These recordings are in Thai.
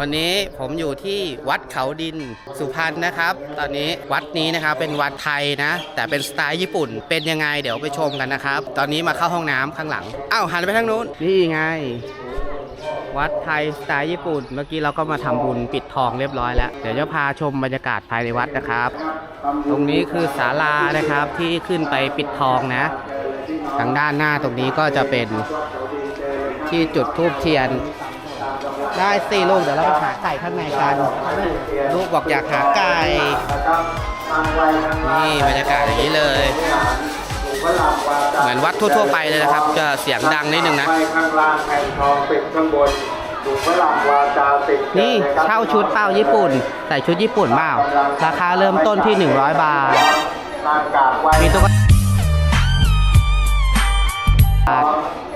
วันนี้ผมอยู่ที่วัดเขาดินสุพรรณนะครับ ตอนนี้วัดนี้นะครับเป็นวัดไทยนะ แต่เป็นสไตล์ญี่ปุ่น เป็นยังไงเดี๋ยวไปชมกันนะครับ ตอนนี้มาเข้าห้องน้ำข้างหลังอ้าวหันไปทางนู้นนี่ไง วัดไทยสไตล์ญี่ปุ่น เมื่อกี้เราก็มาทำบุญปิดทองเรียบร้อยแล้วเดี๋ยวจะพาชมบรรยากาศภายในวัดนะครับ ตรงนี้คือศาลานะครับที่ขึ้นไปปิดทองนะ ทางด้านหน้าตรงนี้ก็จะเป็นที่จุดทูบเทียน ได้สี่ลูกเดี๋ยวเราไปหาไก่ข้างในกัน ลูกบอกอยากหาไก่ นี่บรรยากาศอย่างนี้เลย เหมือนวัดทั่ว ๆ ไปเลยนะครับ จะเสียงดังนิดนึงนะไปข้างล่างแผ่นทองปิดข้างบนดูฝรั่งวาจาติดนี่เช่าชุดเป้าญี่ปุ่น ใส่ชุดญี่ปุ่นเปล่าราคาเริ่มต้นที่ 100 บาทนางกราบไหว้มีตุ๊กตานางกราบไหว้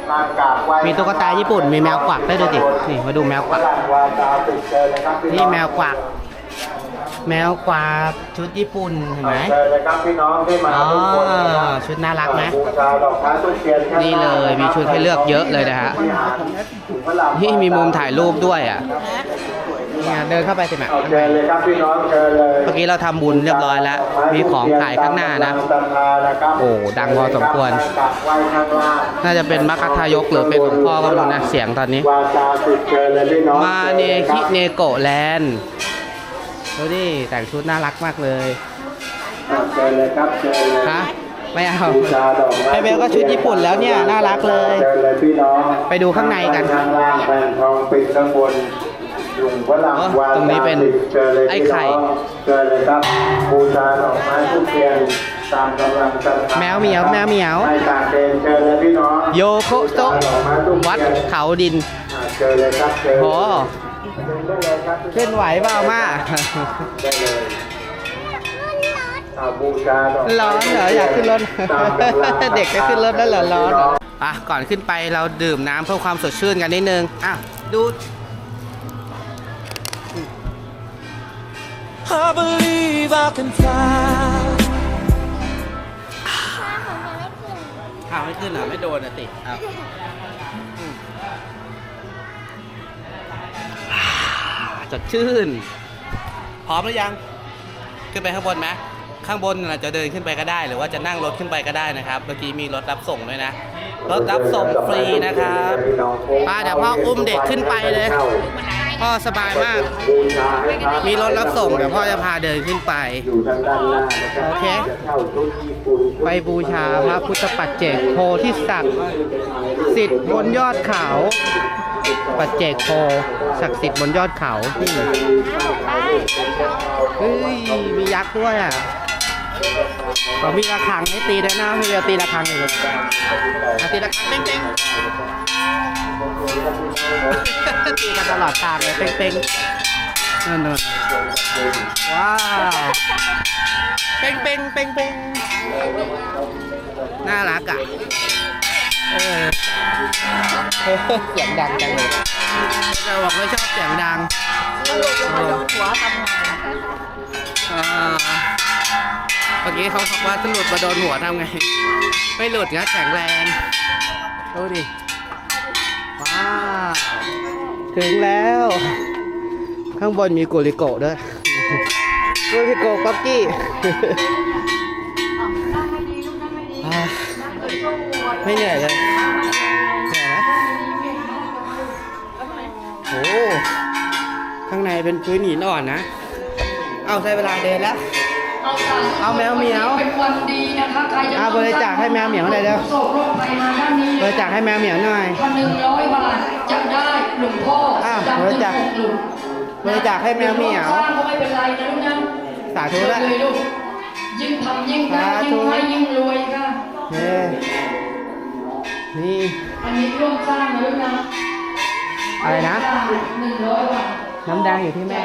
มีตุ๊กตาญี่ปุ่น มีแมวกวักได้วยดูดินี่มาดูแมวกฝวักรั่งวาจาติดเจอเลยครับพี่นี่องแมวกวัก แมวกวักชุดญี่ปุ่นเห็นไหมเจอเลยครับพี่น้องที่มาอ๋อทุกคนนะครับชุดน่ารักไหมบูชาดอกไม้ทุกเทียนข้างนี่เลยมีชุดให้เลือกเยอะเลยนะฮะวิหารดูฝรั่งนี่มีมุมถ่ายรูปด้วยอะ เนี่ยเดินเข้าไปสิแม่เอาเจอเลยครับพี่น้องเจอเลยเมื่อกี้เราทำบุญเรียบร้อยแล้ว มีของขายข้างหน้านะโอ้ดังพอสมควรกราบไหว้ข้างล่างน่าจะเป็นมัคคทายกหรือเป็นหลวงพ่อก็ไม่รู้นะเสียงตอนนี้วาจาติดเจอเลยพี่น้องมาเนคิเนโกะแลนด์ดูดิแต่งชุดน่ารักมากเลยเจอเลยครับเจอเลยฮะไม่เอาบูชาดอกไม้ไอเบลก็ชุดญี่ปุ่นแล้วเนี่ย น่ารักเลยเจอเลยพี่น้องไปดูข้างในกันข้างล่างแผ่นทองปิดข้างบน ตรงนี้เป็นติดเจอเลยไอ้พี่ไข่น้องเจอเลยครับบูชาดอกไม้ทุกเทียนตามกำลังศรัทธาแมวเหมียวแมวเหมียวให้ตามเกณฑ์เจอเลยพี่น้องโยโคโตะวัดเขาดินอ่าเจอเลยครับเจอโหได้เลยครับเคลื่อนไหวเปล่ามากได้เลยอ่าบูชาดอกไม้ร้อนเหรออยากขึ้นรถตามกำลังศรัทธาเด็กจะขึ้นรถได้เหรอร้อนเหรออะก่อนขึ้นไปเราดื่มน้ำเพื่อความสดชื่นกันนิดนึงอะดู I believe I can fly. ข่าวไม่ขึ้นเหรอไม่โดนอะติอ้าวอืมอ่าสดชื่น พร้อมหรือยัง ขึ้นไปข้างบนไหมข้างบนเราจะเดินขึ้นไปก็ได้ หรือว่าจะนั่งรถขึ้นไปก็ได้นะครับ เมื่อกี้มีรถรับส่งด้วยนะ รถรับส่งฟรีนะครับ ป้าเดี๋ยวพ่ออุ้มเด็กขึ้นไปเลย พ่อสบายมากบูชาให้พะมีรถรับส่งเดี๋ยวพ่อจะพาเดินขึ้นไปอยู่ทางด้านหน้านะครับโอเคจะเข้าชุดญี่ปุ่นไปบูชาพระพุทธปัจเจกโพธิสัตว์สิทธิ์บนยอดเขา ปัจเจกโพศักดิ์สิทธิ์บนยอดเขาที่เฮ้ย มียักษ์ด้วยอะเรามีระฆังให้ตีด้วยนะพี่เบลตีระฆังเลยลูกอะตีระฆังเป้งๆ ตีกันตลอดทางเลยเป้งๆนั่นนว้าวเป้งเป้งเป้งเป้งน่ารักอะเออเสียงดังจังเลยเราบอกไม่ชอบเสียงดังหัวทำไงเมื่อกี้เขาบอกว่าถ้าหลุดมาโดนหัวทำไง ไม่หลุดนะแข็งแรงดูดิ ถึงแล้ว ข้างบนมีกุลิโกะด้วยกุลิโกะป๊อกกี้อ่าไม่เหนื่อยเลยเหนื่อยไหมโอ้ข้างในเป็นพื้นหินอ่อนนะ เอาใช้เวลาเดินแล้ว เอาแมวเหมียวเป็นวันดีนะคะใครจะเอาบริจาคให้แมวเหมียวหน่อยเร็วโศกโรคภัยมาด้านนี้บริจาคให้แมวเหมียวหน่อยวันหนึ่งร้อยบาทจะได้หลวงพ่ออ้าวจำบริจาคหลุมบริจาคให้แมวเหมียวสร้างก็ไม่เป็นไรนะลูกนะสาธุละเลยลูกยิ่งทำยิ่งได้สาธุยิ่งให้ยิ่งรวยค่ะเย้นี่อันนี้ร่วมสร้างนะลูกนะอะไรนะหนึ่งร้อยบาทน้ำแดงอยู่ที่แม่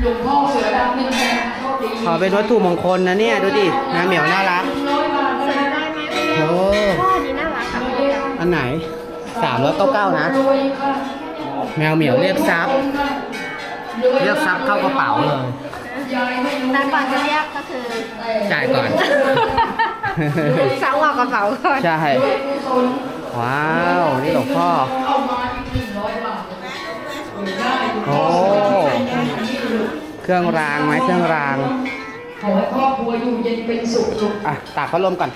หลวงพ่อเสือดำหนึ่งแสนโชคดีขอเป็นวัตถุมงคลนะเนี่ยดูดิแมวเหมียวน่ารักร้อยบาทนะโอ้อันไหนสามร้อยเก้าเก้านะ รวยค่ะแมวเหมียวเรียกทรัพย์เรียกทรัพย์เข้ากระเป๋าเลย ยายไม่รู้แต่ก่อนจะเรียกก็คือจ่ายก่อนสังออกกระเป๋าก่อนใช่ว้าว นี่หลวงพ่อเอามาอีกหนึ่งร้อยบาทโอ้ เครื่องรางไหมเครื่องราง ขอให้ครอบครัวอยู่เย็นเป็นสุขสุขอะตากพัดลมก่อน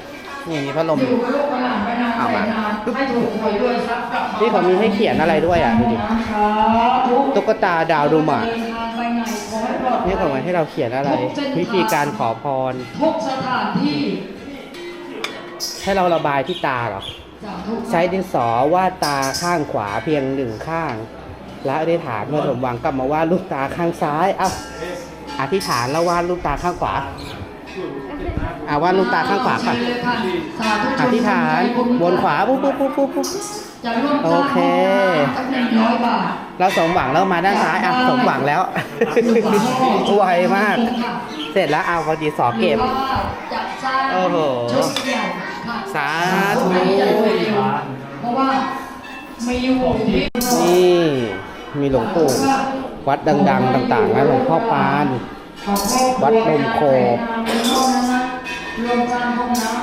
นี่มีพัดลมออยู่ยู่กับลูกกับหลานไปนานเอาไปมา นานให้ถูกหวยด้วยครับกลับนี่เขามีให้เขียนอะไรด้วยอะดูดิตุ๊กตาดาวดุมอะเดินทางไปไหนขอให้ปลอดภัย นี่เขามาให้เราเขียนอะไร วิธีการขอพร ทุกสถานที่ให้เราระบายที่ตาเหรอสาธุใช้ดินสอวาดตาข้างขวาเพียงหนึ่งข้าง และอธิษฐานเมื่อสมหวังกลับมาวาดลูกตาข้างซ้ายเอ้าอธิษฐานแล้ววาดลูกตาข้างขวาอ่าวาดลูกตาข้างขวาก่อนเชิญเลยค่ะสาธุอธิษฐานบนขวาปุ๊บปุ๊บปุ๊บปุ๊บปุ๊บจะร่วมโอเคสักหนึ่งร้อยบาทเราสมหวังแล้วมาด้านซ้ายอะสมหวังแล้วไวมาก เสร็จแล้วเอาพอดีสอเก็บหรือว่าจะสร้างโอ้โหชุดใหญ่ค่ะสาธุอัน มีหลวงปู่วัดดัง ๆ ต่างๆนะหลวงพ่อปาน วัดลมโค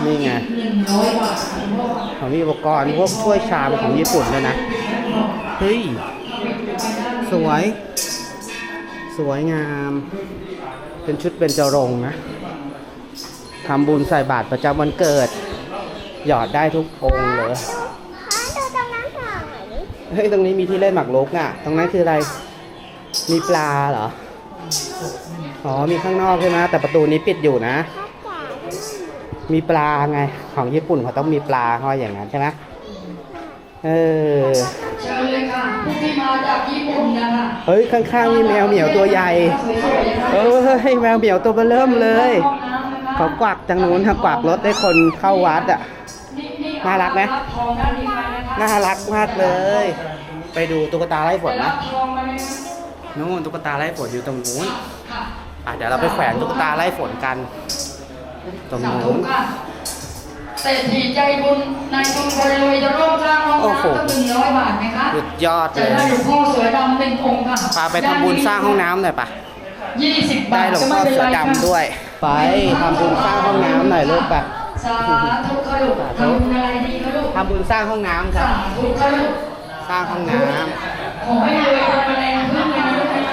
นี่ไงหนึ่งร้องพ่อเขามีอุปกรณ์พวกถ้วยชามของญี่ปุ่นด้วยนะ เฮ้ย สวย สวยงาม เป็นชุดเป็นจรงนะทำบุญใส่บาตรประจำวันเกิด หยอดได้ทุกองค์เลย ดูตรงนั้นหน่อย เฮ้ย ตรงนี้มีที่เล่นหมากรุกอะ ตรงนั้นคืออะไร มีปลาเหรอ อ๋อ มีข้างนอกใช่ไหมแต่ประตูนี้ปิดอยู่นะ มีปลาไง ของญี่ปุ่นเขาต้องมีปลาห้อยอย่างนั้นใช่ไหมเออเชิญเลยค่ะผู้ที่มาจากญี่ปุ่นนะคะเฮ้ย ข้างๆมีแมวเหมียวตัวใหญ่ เออเฮ้ยแมวเหมียวตัวเบเริ่มเลย เขากวักจังนู้นค่ะกวักรถให้คนเข้าวัดอะ นี่นี่น่ารักไหมรับทองด้านนี้ไปนะคะน่ารักมากเลย ไปดูตุ๊กตาไล่ฝนรันะบทองมาเลยนะนู่นตุ๊กตาไล่ฝนอยู่ตรงนู้นค่ะอะเดี๋ยวเราไปแขวนตุ๊กตาไล่ฝนกัน ตรงสาธุนู้นค่ะเศรษฐีใจบุญนายชุมพลรวยจะร่วมสร้างห้องโอ้โหน้ำก็หนึ่งร้อยบาทไหมคะสุดยอดจะเลยได้หลวงพ่อเสือดำหนึ่งองค์ค่ะพาไปทำบุญสร้างห้องน้ำหน่อยปะยี่สิบบาได้ทหลวงก็พ่ไม่อเป็นเสือไรดำด้วย ไปทำบุญสร้างห้องน้ำหน่อยลูกปะ สาธุค่ะลูกทำบุญอะไรดีคะลูกทำบุญสร้างห้องน้ำครัสาบธุค่ะลูกสร้างห้องน้ขอให้รวยจนแรงขึ้นนะลูกนะ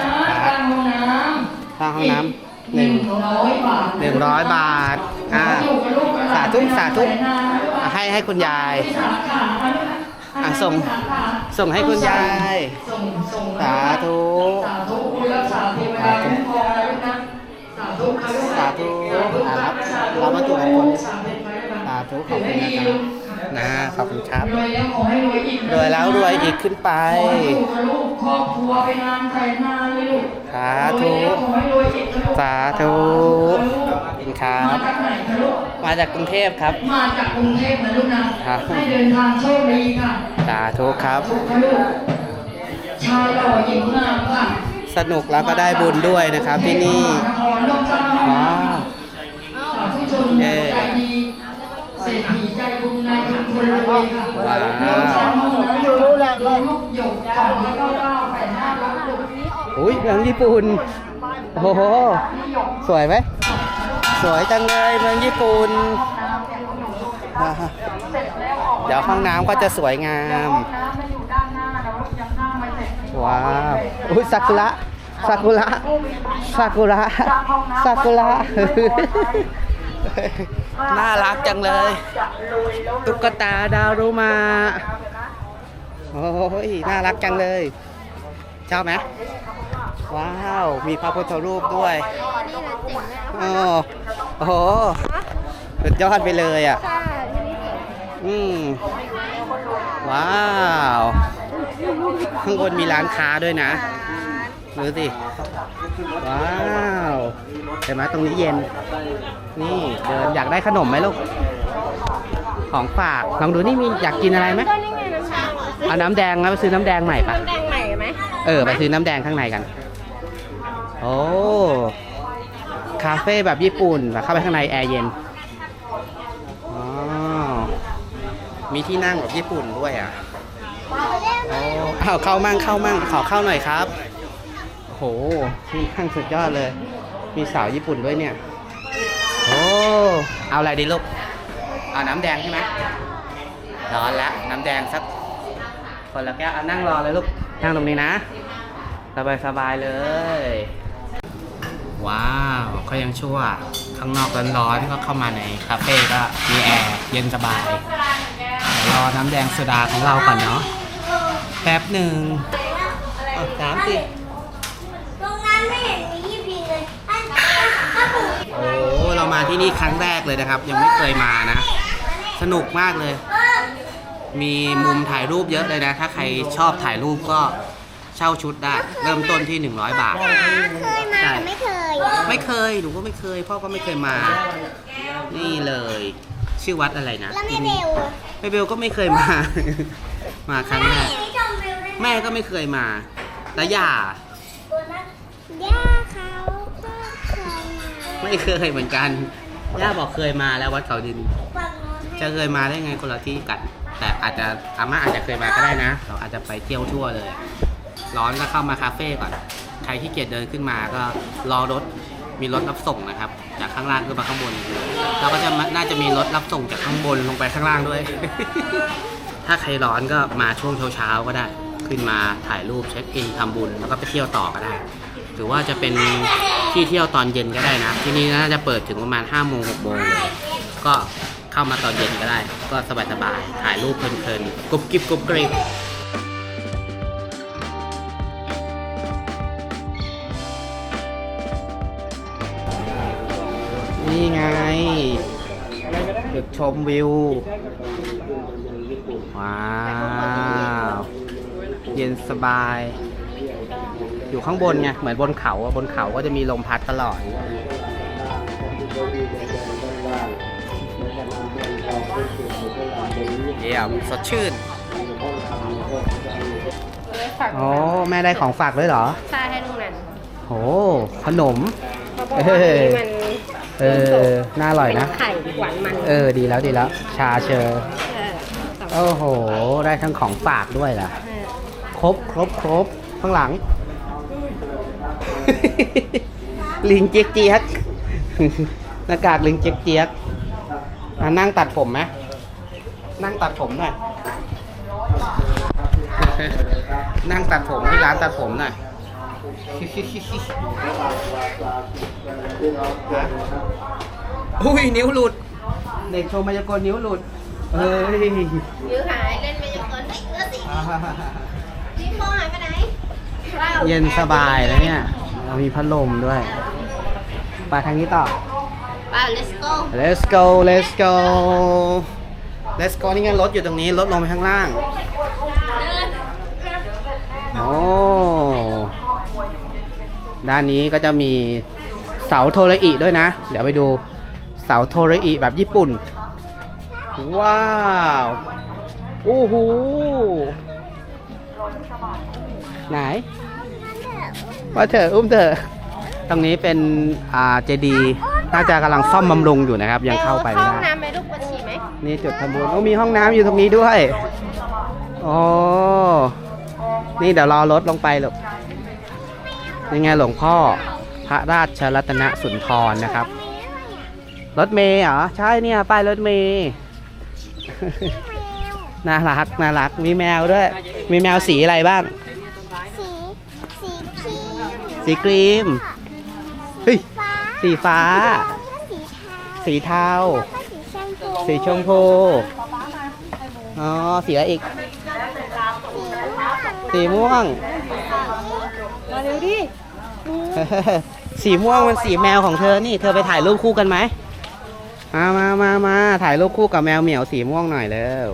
สร้างห้องน้ำำสร้างห้องน้ำหหนึ่นึ่งงร้อยบาทหนึ่งร้อยบาทอ่าอยู่กับลูกกับหลนสาธุสาธุไปนานนะลูกอะให้ให้คุณยายที่สาขาค่ะลูกนะอะส่งส่งให้คุณยาย ส่งส่งสาธุสาธุคุณรักษาเทวดาคุ้มครองนะลูกนะ สาธุค่ะลูกนะสาธุสาธุอะรับสาธุรับวัตถุมงคลสาธุไปลูกนะสาธุขอบคุณถืให้ดีนะครับลูกนะขอบคุณครับรวยแล้วขอให้รวยอีกนะรวยแล้วรวยอีกขึ้นไปขอให้อยู่กับลูกครอบครัวไปนานแสนนานเลยลูกสาธุรวยแล้วขอให้รวยอีกนะลูกสาธุขอบคุณคครัรับมาจากไหนคะลูกมาจากกรุงเทพครับ มาจากกรุงเทพนะลูกนะครับให้เดินทางโชคดีค่ะสาธุครับถูกค่ะลูกชายหล่อหญิงงามค่ะ สนุกแล้วก็ได้บุญด้วยนะครับที่นี่ว้างห้อว้าวำสาธุชนใจดีเศรษฐีใจบุญนายชุมพลรวยค่ะว้าวอุ้ยเมืองญี่ปุ่นโอ้โห สวยไหม สวยจังเลยเมืองญี่ปุ่นเดี๋ยวห้องน้ำก็จะสวยงาม ว้าว้าวอุ้ยซากุระ ซากุระซากุระซากุระน่ารักจังเลยตุ๊กตาดาวรุมา โอ้ยน่ารักจังเลยชอบไหมว้าว มีพระพุทธรูปด้วยนี่แหละเจ๋งเลยโอ้โอ้โหสุดยอดไปเลยอะค่ะที่นี่เจ๋งอืมว้าว ข้างบนมีร้านค้าด้วยนะ ดูสิ ว้าวเห็นไหมตรงนี้เย็น นี่เดินอยากได้ขนมไหมลูก ของฝาก ลองดูนี่มีอยากกินอะไรไหมก็นี่ไงน้ำชาเอาน้ำแดงแล้วไปซื้อน้ำแดงใหม่ปะ น้ำแดงใหม่ไหมเออ ไปซื้อน้ำแดงข้างในกัน โอ้ คาเฟ่แบบญี่ปุ่นแบบเข้าไปข้างในแอร์เย็นอ๋อมีที่นั่งแบบญี่ปุ่นด้วยอะ โอ้เอาเข้ามั่งเข้ามั่งขอเข้าหน่อยครับโอ้โหที่นั่งสุดยอดเลย มีสาวญี่ปุ่นด้วยเนี่ย โอ้ เอาอะไรดีลูก เอาน้ำแดงใช่ไหมร้อนแล้วน้ำแดงสักคนละแก้วเอานั่งรอเลยลูก นั่งตรงนี้นะ สบายสบายๆเลย ว้าวก็ยังชั่ว ข้างนอกร้อนๆก็เข้ามาในคาเฟ่ก็มีแอร์เย็นสบายเดี๋ยวรอน้ำแดงโซดาของเราก่อนเนาะแป๊บหนึ่งเอาสามสิตรงนั้นไม่เห็นมียี่ปีเลยถ้าถ้าปู่ โอ้เรา มาที่นี่ครั้งแรกเลยนะครับ ยังไม่เคยมานะ สนุกมากเลย มีมุมถ่ายรูปเยอะเลยนะ ถ้าใครชอบถ่ายรูปก็เช่าชุดได้ เริ่มต้นที่ 100 บาท เคยมาแต่ไม่เคย ไม่เคยหนูก็ไม่เคย พ่อก็ไม่เคยมา นี่เลย ชื่อวัดอะไรนะแล้วแม่เบลอะแม่เบลก็ไม่เคยมา มาครั้งแรกไม่ชมเบลเลยแม่ก็ไม่เคยมาแล้วย่า ย่า ไม่เคยเหมือนกัน ย่าบอกเคยมาแล้ววัดเขาดิน จะเคยมาได้ไงคนละที่กัน แต่อาจจะอาม่าอาจจะเคยมาก็ได้นะ เราอาจจะไปเที่ยวทั่วเลย ร้อนก็เข้ามาคาเฟ่ก่อน ใครที่เกียจเดินขึ้นมาก็รอรถ มีรถรับส่งนะครับ จากข้างล่างขึ้นมาข้างบน เราก็จะน่าจะมีรถรับส่งจากข้างบนลงไปข้างล่างด้วย ถ้าใครร้อนก็มาช่วงเช้าๆก็ได้ ขึ้นมาถ่ายรูปเช็คอินทำบุญแล้วก็ไปเที่ยวต่อก็ได้ หรือว่าจะเป็นที่เที่ยวตอนเย็นก็ได้นะ ที่นี่น่าจะเปิดถึงประมาณ5โมง6โมงเลยก็เข้ามาตอนเย็นก็ได้ ก็สบายๆถ่ายรูปเพลินๆกรุบกริบกรุบกริบนี่ไงจุดชมวิว ว้าว เย็นสบาย อยู่ข้างบนไง เหมือนบนเขาอะบนเขาก็จะมีลมพัดตลอด เยี่ยมสดชื่นโอ้แม่ได้ของฝากด้วยเหรอชาให้ลุงนันโอ้ขนม เพราะว่าอันนี้มันเออ น่าอร่อยนะ ไข่หวานมันเออ ดีแล้วดีแล้ว ชาเชอร์เออสองโอ้โห ได้ทั้งของฝากด้วยล่ะเออครบครบครบข้างหลัง ลิงเจี๊ยกเจี๊ยกหน้ากากลิงเจี๊ยกเจี๊ยกอะนั่งตัดผมไหมนั่งตัดผมหน่อยนั่งตัดผมที่ร้านตัดผมหน่อยอุ้ยนิ้วหลุด เด็กโชว์มายากลนิ้วหลุด เฮ้ย นิ้วหายเล่นไม่ยกเกินเฮ้ยเออสินิ้วโป้งหายไปไหนว้าวเย็นสบายแล้วเนี่ย เรามีพัดลมด้วย ไปทางนี้ต่อว้าว let's go let's go let's go let's go นี่ไงรถอยู่ตรงนี้ รถลงไปข้างล่าง โอ้ ด้านนี้ก็จะมีเสาโทรอิด้วยนะ เดี๋ยวไปดูเสาโทรอิแบบญี่ปุ่น ว้าวโอ้โหไหน ว่าเถอะอุ้มเถอะตรงนี้เป็นอ่าเจดีย์น่าจะกำลังซ่อมบำรุงอยู่นะครับ ยังเข้าไปไม่ห้องได้น้ำไหมลูกปวดฉี่ไหมนี่จุดทำบุญโอ้มีห้องน้ำอยู่ตรงนี้ด้วยโอ้นี่เดี๋ยวรอรถลงไปหรอกยังไงหลวงพ่อพระราชรัตนสุนทรนะครับ รถเมย์เหรอใช่เนี่ยป้ายรถเมย์น่ารักน่ารักมีแมวด้วย มีแมวสีอะไรบ้างสีสีครีม สีครีม เฮ้ยฟ้าสีฟ้า สีเทาสีเทาแล้วก็สีชมพูสีชมพู อ๋อ สีอะไรอีก สีม่วง มาเร็วดิ สีม่วงมันสีแมวของเธอ นี่ เธอไปถ่ายรูปคู่กันไหม มามามามาถ่ายรูปคู่กับแมวเหมียวสีม่วงหน่อยเร็ว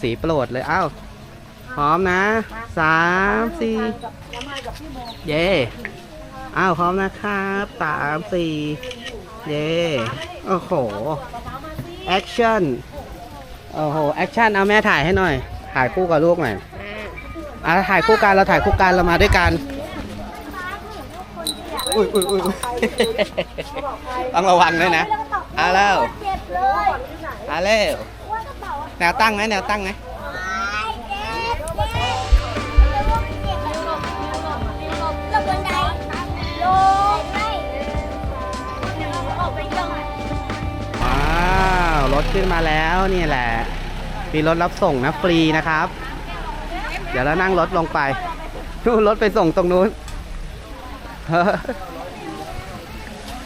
สีโปรดเลยเอ้า พร้อมนะสามสี่เย่อ้าวพร้อมนะครับสามสี่เย่โอ้โห แอคชั่น โอ้โห แอคชั่น เอาแม่ถ่ายให้หน่อย ถ่ายคู่กับลูกหน่อยอะถ่ายคู่กัน เราถ่ายคู่กัน เรามาด้วยกัน อุ้ยอุ้ยอุ้ยอุ๊ยต้องระวังด้วยนะเอาแล้วเจ็บเลยเอาแล้วว่ากระเป๋าแนวตั้งไหมแนวตั้งไหมาวรถขึ้นมาแล้วนี่แหละ มีรถรับส่งนะฟรีนะครับ เดี๋ยวเรานั่งรถลงไปนู่นรถไปส่งตรงนู้น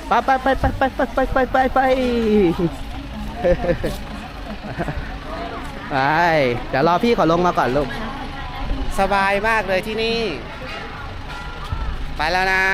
ไปไปไปไปไปไปไปไปไปไปไปเดี๋ยวรอพี่ขอลงมาก่อนลูก สบายมากเลยที่นี่ ไปแล้วนะ